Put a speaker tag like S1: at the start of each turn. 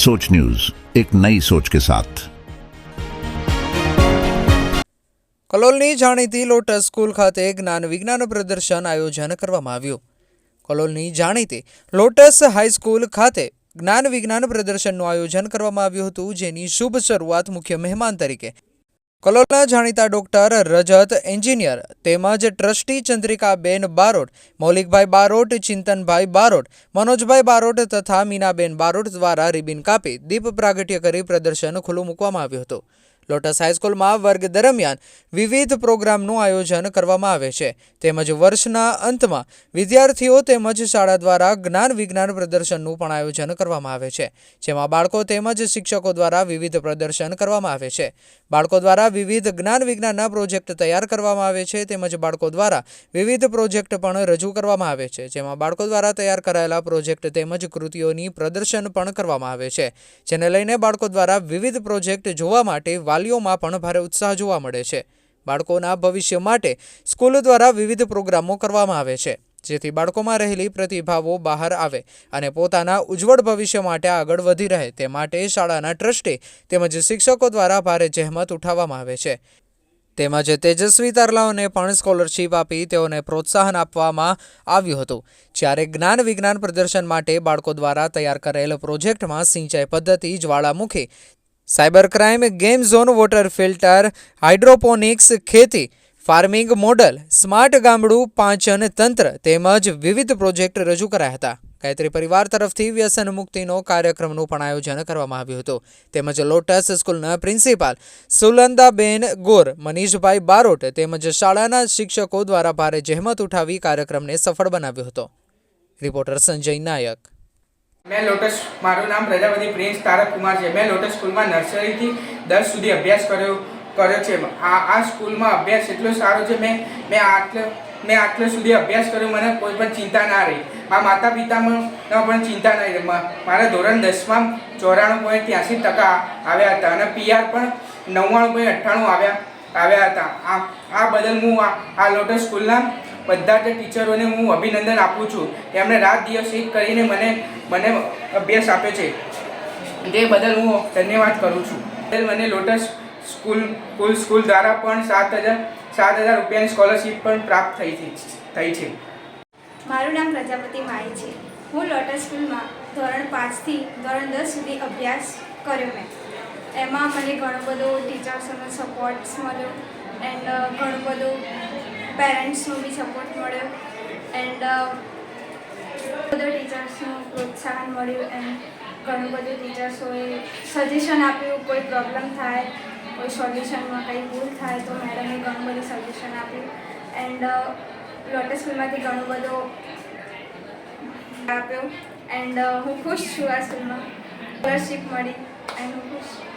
S1: सोच न्यूज एक नई सोच के साथ
S2: કલોલની જાણીતી લોટસ સ્કૂલ ખાતે જ્ઞાન વિજ્ઞાન પ્રદર્શન આયોજન કરવામાં આવ્યું કલોલની જાણીતી લોટસ હાઈસ્કૂલ ખાતે જ્ઞાન વિજ્ઞાન પ્રદર્શનનું આયોજન કરવામાં આવ્યું હતું જેની શુભ શરૂઆત મુખ્ય મહેમાન તરીકે કલોલના જાણીતા ડોક્ટર, રજત એન્જિનિયર, તેમજ ટ્રસ્ટી ચંદ્રિકાબેન બારોટ, મૌલિકભાઈ બારોટ, ચિંતનભાઈ બારોટ, મનોજભાઈ બારોટ તથા મીનાબેન બારોટ દ્વારા રિબિન કાપી દીપ પ્રાગટ્ય કરી પ્રદર્શન ખુલ્લું મૂકવામાં આવ્યું હતું. લોટસ હાઈસ્કૂલમાં વર્ગ દરમિયાન વિવિધ પ્રોગ્રામનું આયોજન કરવામાં આવે છે. તેમજ વર્ષના અંતમાં વિદ્યાર્થીઓ તેમજ શાળા દ્વારા જ્ઞાન વિજ્ઞાન પ્રદર્શનનું પણ આયોજન કરવામાં આવે છે. જેમાં બાળકો તેમજ શિક્ષકો દ્વારા વિવિધ પ્રદર્શન કરવામાં આવે છે. બાળકો દ્વારા વિવિધ જ્ઞાન વિજ્ઞાનના પ્રોજેક્ટ તૈયાર કરવામાં આવે છે. તેમજ બાળકો દ્વારા વિવિધ પ્રોજેક્ટ પણ રજૂ કરવામાં આવે છે. જેમાં બાળકો દ્વારા તૈયાર કરાયેલા પ્રોજેક્ટ તેમજ કૃતિઓની પ્રદર્શન પણ કરવામાં આવે છે. જેને લઈને બાળકો દ્વારા વિવિધ પ્રોજેક્ટ જોવા માટે વાલીઓમાં પણ ભારે ઉત્સાહ જોવા મળે છે. બાળકોના ભવિષ્ય માટે સ્કૂલો દ્વારા વિવિધ પ્રોગ્રામો કરવામાં આવે છે, જેથી બાળકોમાં રહેલી પ્રતિભાવો બહાર આવે અને પોતાના ઉજ્જવળ ભવિષ્ય માટે આગળ વધી રહે તે માટે શાળાના ટ્રસ્ટી તેમજ શિક્ષકો દ્વારા ભારે જહેમત ઉઠાવવામાં આવે છે. તેમજ તેજસ્વી તારલાઓને પણ સ્કોલરશીપ આપી તેઓને પ્રોત્સાહન આપવામાં આવ્યું હતું. જ્યારે જ્ઞાન વિજ્ઞાન પ્રદર્શન માટે બાળકો દ્વારા તૈયાર કરેલ પ્રોજેક્ટમાં સિંચાઈ પદ્ધતિ, જ્વાળામુખી cyber crime, game zone, water filter, hydroponics, ખેતી, ફાર્મિંગ મોડલ, સ્માર્ટ ગામડું, પાંચન તંત્ર તેમજ વિવિધ પ્રોજેક્ટ રજૂ કરાયા હતા. ગાયત્રી પરિવાર તરફથી વ્યસન મુક્તિનો કાર્યક્રમનું પણ આયોજન કરવામાં આવ્યું હતું. તેમજ લોટસ સ્કૂલના પ્રિન્સિપાલ સુલંદાબેન ગોર, મનીષભાઈ બારોટ તેમજ શાળાના શિક્ષકો દ્વારા ભારે જહેમત ઉઠાવી કાર્યક્રમને સફળ બનાવ્યો હતો. રિપોર્ટર સંજય નાયક.
S3: મેં લોટસ, મારું નામ પ્રજાપતિ પ્રિન્સ તારક કુમાર છે. મેં લોટસ સ્કૂલમાં નર્સરીથી દસ સુધી અભ્યાસ કર્યો કર્યો છે. આ આ સ્કૂલમાં અભ્યાસ એટલો સારો છે, મેં મેં આટલો મેં આટલો સુધી અભ્યાસ કર્યો, મને કોઈ પણ ચિંતા ના રહી. મારા માતા પિતામાં પણ ચિંતા ના રહી. મારા ધોરણ દસમાં ચોરાણું પોઈન્ટ ત્યાંસી ટકા આવ્યા હતા અને પીઆર પણ નવ્વાણું પોઈન્ટ અઠ્ઠાણું આવ્યા આવ્યા હતા. આ આ બદલ હું આ આ લોટસ સ્કૂલના બધા જ ટીચરોને હું અભિનંદન આપું છું. એમણે રાત દિવસ એક કરીને મને મને અભ્યાસ આપે છે. તે બદલ હું ધન્યવાદ કરું છું. બદલ મને લોટસ સ્કૂલ સ્કૂલ સ્કૂલ દ્વારા પણ સાત હજાર સાત હજાર રૂપિયાની સ્કોલરશીપ પણ પ્રાપ્ત થઈ છે થઈ છે.
S4: મારું નામ પ્રજાપતિ માળી છે. હું લોટસ સ્કૂલમાં ધોરણ પાંચથી ધોરણ દસ સુધી અભ્યાસ કર્યો મેં. એમાં મને ઘણો બધો ટીચર્સનો સપોર્ટ્સ મળ્યો. એન્ડ ઘણું બધું પેરેન્ટ્સનો બી સપોર્ટ મળ્યો. એન્ડ બધો ટીચર્સનું પ્રોત્સાહન મળ્યું એન્ડ ઘણું બધું ટીચર્સોએ સજેશન આપ્યું, કોઈ પ્રોબ્લેમ થાય, કોઈ સોલ્યુશનમાં કંઈ ભૂલ થાય તો મેડમે ઘણું બધું સજેશન આપ્યું. એન્ડ લોટસ સ્કૂલમાંથી ઘણું બધું આપ્યો. એન્ડ હું ખુશ છું આ સ્કૂલમાં સ્કોલરશીપ મળી. એન્ડ હું ખુશ છું.